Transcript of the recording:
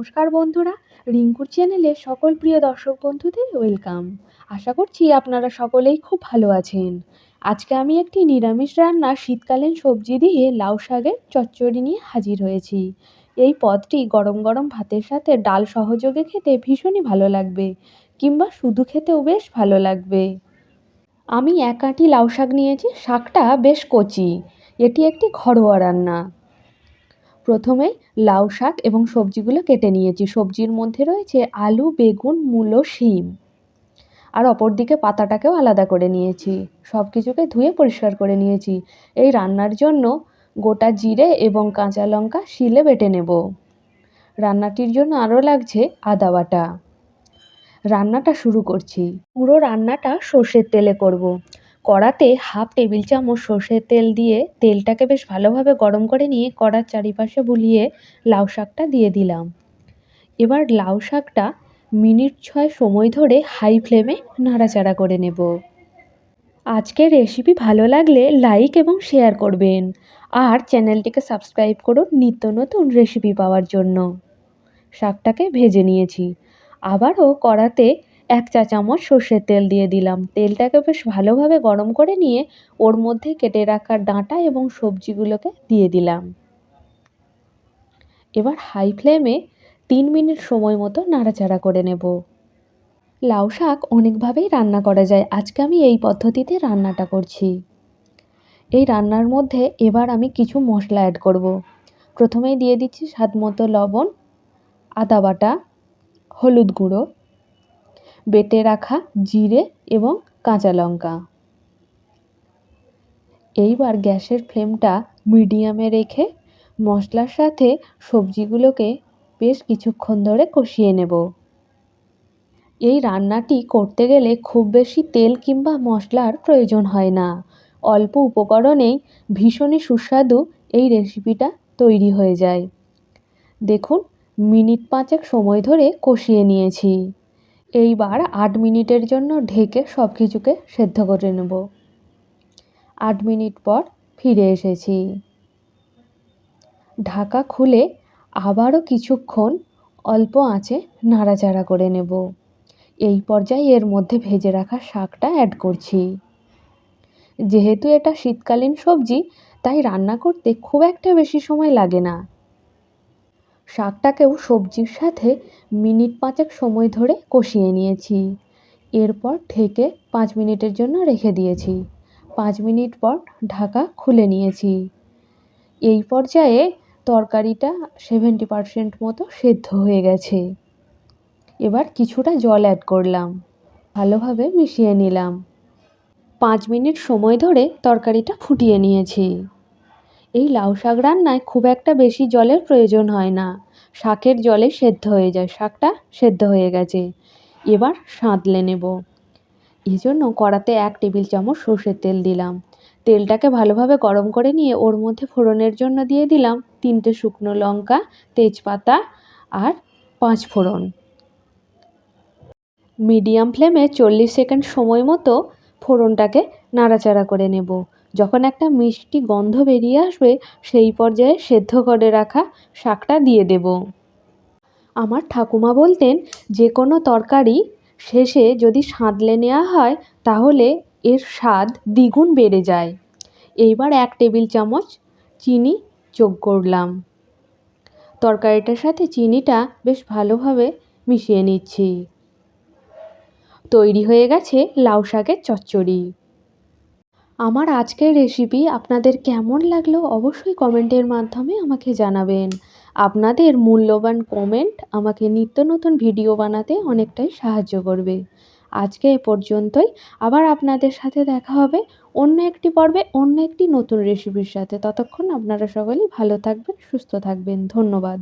নমস্কার বন্ধুরা, রিঙ্কুর চ্যানেলে সকল প্রিয় দর্শক বন্ধুদের ওয়েলকাম। আশা করছি আপনারা সকলেই খুব ভালো আছেন। আজকে আমি একটি নিরামিষ রান্না শীতকালীন সবজি দিয়ে লাউ শাকের চচ্চড়ি নিয়ে হাজির হয়েছি। এই পদটি গরম গরম ভাতের সাথে ডাল সহযোগে খেতে ভীষণই ভালো লাগবে, কিংবা শুধু খেতেও বেশ ভালো লাগবে। আমি এক আঁটি লাউ শাক নিয়েছি, শাকটা বেশ কচি। এটি একটি ঘরোয়া রান্না। প্রথমে লাউ শাক এবং সবজিগুলো কেটে নিয়েছি। সবজির মধ্যে রয়েছে আলু, বেগুন, মূলো, শিম। আর অপর দিকে পাতাটাকেও আলাদা করে নিয়েছি। সব কিছুকে ধুয়ে পরিষ্কার করে নিয়েছি। এই রান্নার জন্য গোটা জিরে এবং কাঁচা লঙ্কা শিলে বেটে নেব। রান্নাটির জন্য আরও লাগছে আদা বাটা। রান্নাটা শুরু করছি। পুরো রান্নাটা সর্ষের তেলে করব। কড়াতে হাফ টেবিল চামচ সর্ষের তেল দিয়ে তেলটাকে বেশ ভালোভাবে গরম করে নিয়ে কড়ার চারিপাশে বুলিয়ে লাউ শাকটা দিয়ে দিলাম। এবার লাউ শাকটা মিনিট ছয় সময় ধরে হাই ফ্লেমে নাড়াচাড়া করে নেব। আজকের রেসিপি ভালো লাগলে লাইক এবং শেয়ার করবেন। আর চ্যানেলটিকে সাবস্ক্রাইব করুন নিত্য নতুন রেসিপি পাওয়ার জন্য। শাকটাকে ভেজে নিয়েছি। আবারও কড়াতে এক চা চামচ সর্ষের তেল দিয়ে দিলাম। তেলটাকে বেশ ভালোভাবে গরম করে নিয়ে ওর মধ্যে কেটে রাখা ডাঁটা এবং সবজিগুলোকে দিয়ে দিলাম। এবার হাই ফ্লেমে তিন মিনিট সময় মতো নাড়াচাড়া করে নেব। লাউ শাক অনেকভাবেই রান্না করা যায়। আজকে আমি এই পদ্ধতিতে রান্নাটা করছি। এই রান্নার মধ্যে এবার আমি কিছু মশলা অ্যাড করব। প্রথমেই দিয়ে দিচ্ছি স্বাদ মতো লবণ, আদা বাটা, হলুদ গুঁড়ো বেটে রাখা জিরে এবং কাঁচা লঙ্কা। এইবার গ্যাসের ফ্লেমটা মিডিয়ামে রেখে মশলার সাথে সবজিগুলোকে বেশ কিছুক্ষণ ধরে কষিয়ে নেব। এই রান্নাটি করতে গেলে খুব বেশি তেল কিংবা মশলার প্রয়োজন হয় না। অল্প উপকরণেই ভীষণই সুস্বাদু এই রেসিপিটা তৈরি হয়ে যায়। দেখুন, মিনিট পাঁচেক সময় ধরে কষিয়ে নিয়েছি। এইবার আট মিনিটের জন্য ঢেকে সব কিছুকে সেদ্ধ করে নেব। আট মিনিট পর ফিরে এসেছি। ঢাকা খুলে আবারও কিছুক্ষণ অল্প আঁচে নাড়াচাড়া করে নেব। এই পর্যায়ে এর মধ্যে ভেজে রাখা শাকটা অ্যাড করছি। যেহেতু এটা শীতকালীন সবজি, তাই রান্না করতে খুব একটা বেশি সময় লাগে না। শাকটাকেও সবজির সাথে মিনিট পাঁচেক সময় ধরে কষিয়ে নিয়েছি। এরপর ঢেকে পাঁচ মিনিটের জন্য রেখে দিয়েছি। পাঁচ মিনিট পর ঢাকা খুলে নিয়েছি। এই পর্যায়ে তরকারিটা সেভেন্টি পারসেন্ট মতো সেদ্ধ হয়ে গেছে। এবার কিছুটা জল অ্যাড করলাম। ভালোভাবে মিশিয়ে নিলাম। পাঁচ মিনিট সময় ধরে তরকারিটা ফুটিয়ে নিয়েছি। এই লাউ শাক রান্নায় খুব একটা বেশি জলের প্রয়োজন হয় না। শাকের জলে সেদ্ধ হয়ে যায়, শাকটা সেদ্ধ হয়ে গেছে। এবার সাঁতলে নেব। জন্য কড়াতে এক টেবিল চামচ সর্ষের তেল দিলাম। তেলটাকে ভালোভাবে গরম করে নিয়ে ওর মধ্যে ফোড়নের জন্য দিয়ে দিলাম তিনটে শুকনো লঙ্কা, তেজপাতা আর পাঁচ ফোড়ন। মিডিয়াম ফ্লেমে চল্লিশ সেকেন্ড সময় মতো ফোড়নটাকে নাড়াচাড়া করে নেব। যখন একটা মিষ্টি গন্ধ বেরিয়ে আসবে, সেই পর্যায়ে সেদ্ধ করে রাখা শাকটা দিয়ে দেব। আমার ঠাকুমা বলতেন, যে কোনো তরকারি শেষে যদি সাঁতলে নেওয়া হয়, তাহলে এর স্বাদ দ্বিগুণ বেড়ে যায়। এইবার এক টেবিল চামচ চিনি যোগ করলাম। তরকারিটার সাথে চিনিটা বেশ ভালোভাবে মিশিয়ে নিচ্ছি। তৈরি হয়ে গেছে লাউ শাকের চচ্চড়ি। আমার আজকের রেসিপি আপনাদের কেমন লাগল অবশ্যই কমেন্টের মাধ্যমে আমাকে জানাবেন। আপনাদের মূল্যবান কমেন্ট আমাকে নিত্য নতুন ভিডিও বানাতে অনেকটাই সাহায্য করবে। আজকে এ পর্যন্তই। আবার আপনাদের সাথে দেখা হবে অন্য একটি পর্বে, অন্য একটি নতুন রেসিপির সাথে। ততক্ষণ আপনারা সকলেই ভালো থাকবেন, সুস্থ থাকবেন। ধন্যবাদ।